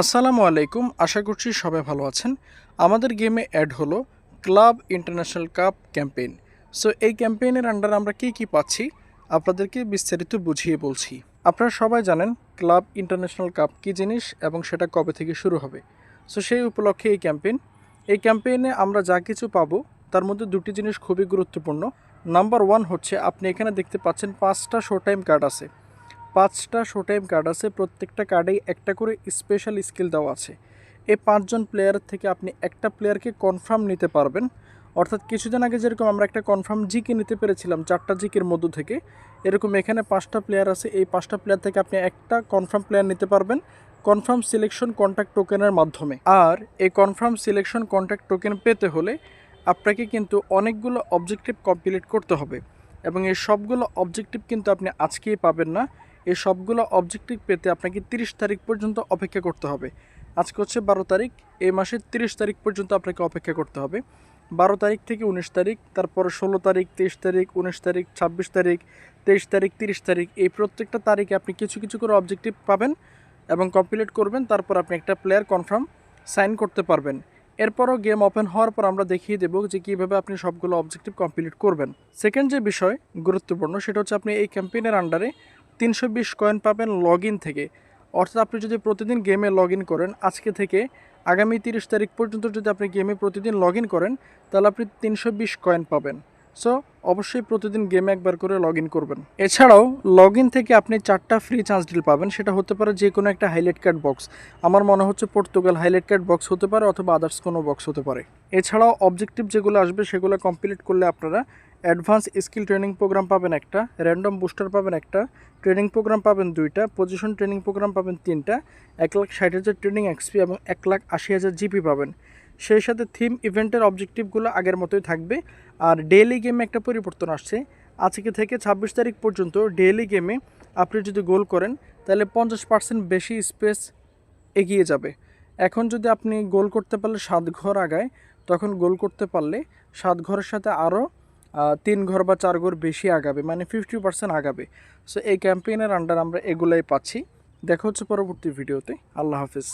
আসসালামু আলাইকুম, আশা করছি সবাই ভালো আছেন। আমাদের গেমে অ্যাড হলো club international cup campaign. So এই ক্যাম্পেইনের আন্ডারে আমরা কী কী পাচ্ছি, আপনাদেরকে বিস্তারিত বুঝিয়ে বলছি। আপনারা সবাই জানেন ক্লাব ইন্টারন্যাশনাল কাপ কী জিনিস এবং সেটা কবে থেকে শুরু হবে। সো সেই উপলক্ষে এই ক্যাম্পেইন। এই ক্যাম্পেইনে আমরা যা কিছু পাবো, তার মধ্যে দুটি জিনিস খুবই গুরুত্বপূর্ণ। নাম্বার ওয়ান হচ্ছে, আপনি এখানে দেখতে পাচ্ছেন পাঁচটা শো টাইম কার্ড আছে। পাঁচটা শো টাইম কার্ড আছে, প্রত্যেকটা কার্ডেই একটা করে স্পেশাল স্কিল দেওয়া আছে। এই পাঁচজন প্লেয়ার থেকে আপনি একটা প্লেয়ারকে কনফার্ম নিতে পারবেন। অর্থাৎ কিছুদিন আগে যেরকম আমরা একটা কনফার্ম জিকে নিতে পেরেছিলাম, চারটা জিকের মধ্য থেকে, এরকম এখানে পাঁচটা প্লেয়ার আছে, এই পাঁচটা প্লেয়ার থেকে আপনি একটা কনফার্ম প্লেয়ার নিতে পারবেন কনফার্ম সিলেকশন কন্ট্যাক্ট টোকেনের মাধ্যমে। আর এই কনফার্ম সিলেকশন কন্ট্যাক্ট টোকেন পেতে হলে আপনাকে কিন্তু অনেকগুলো অবজেক্টিভ কমপ্লিট করতে হবে। এবং এই সবগুলো অবজেক্টিভ কিন্তু আপনি আজকেই পাবেন না। এই সবগুলো অবজেক্টিভ পেতে আপনাকে তিরিশ তারিখ পর্যন্ত অপেক্ষা করতে হবে। আজকে হচ্ছে বারো তারিখ, এই মাসের তিরিশ তারিখ পর্যন্ত আপনাকে অপেক্ষা করতে হবে। বারো তারিখ থেকে উনিশ তারিখ, তারপর ষোলো তারিখ, তেইশ তারিখ, উনিশ তারিখ, ছাব্বিশ তারিখ, তেইশ তারিখ, তিরিশ তারিখ, এই প্রত্যেকটা তারিখে আপনি কিছু কিছু করে অবজেক্টিভ পাবেন এবং কমপ্লিট করবেন, তারপর আপনি একটা প্লেয়ার কনফার্ম সাইন করতে পারবেন। এরপরও গেম ওপেন হওয়ার পর আমরা দেখিয়ে দেবো যে কীভাবে আপনি সবগুলো অবজেক্টিভ কমপ্লিট করবেন। সেকেন্ড যে বিষয় গুরুত্বপূর্ণ, সেটা হচ্ছে আপনি এই ক্যাম্পেইনের আন্ডারে তিনশো বিশ কয়েন পাবেন লগ থেকে। অর্থাৎ আপনি যদি প্রতিদিন গেমে লগ করেন, আজকে থেকে আগামী তিরিশ তারিখ পর্যন্ত যদি আপনি গেমে প্রতিদিন লগ করেন, তাহলে আপনি তিনশো বিশ কয়েন পাবেন। সো অবশ্যই প্রতিদিন গেমে একবার করে লগ করবেন। এছাড়াও লগ থেকে আপনি চারটা ফ্রি চান্স ডিল পাবেন, সেটা হতে পারে যে কোনো একটা হাইলাইট কার্ড বক্স আমার মনে হচ্ছে পর্তুগাল হাইলাইট কার্ড বক্স হতে পারে অথবা আদার্স কোনো বক্স হতে পারে। এছাড়াও অবজেক্টিভ যেগুলো আসবে, সেগুলো কমপ্লিট করলে আপনারা অ্যাডভান্স স্কিল ট্রেনিং প্রোগ্রাম পাবেন একটা, র্যান্ডম বুস্টার পাবেন একটা, ট্রেনিং প্রোগ্রাম পাবেন দুইটা, পজিশন ট্রেনিং প্রোগ্রাম পাবেন তিনটা, এক লাখ ষাট হাজার ট্রেনিং এক্সপি এবং এক লাখ আশি হাজার জিপি পাবেন। সেই সাথে থিম ইভেন্টের অবজেক্টিভগুলো আগের মতোই থাকবে। আর ডেইলি গেমে একটা পরিবর্তন আসছে। আজকে থেকে ছাব্বিশ তারিখ পর্যন্ত ডেইলি গেমে আপনি যদি গোল করেন, তাহলে পঞ্চাশ পার্সেন্ট বেশি স্পেস এগিয়ে যাবে। এখন যদি আপনি গোল করতে পারলে সাত ঘর আগায়, তখন গোল করতে পারলে সাত ঘরের সাথে আরও তিন ঘর বা চার ঘর বেশি আগাবে মানে ফিফটি পার্সেন্ট আগাবে। সো এই ক্যাম্পেইনের আন্ডার আমরা এগুলাই পাচ্ছি। দেখা হচ্ছে পরবর্তী ভিডিওতে আল্লাহ হাফিজ।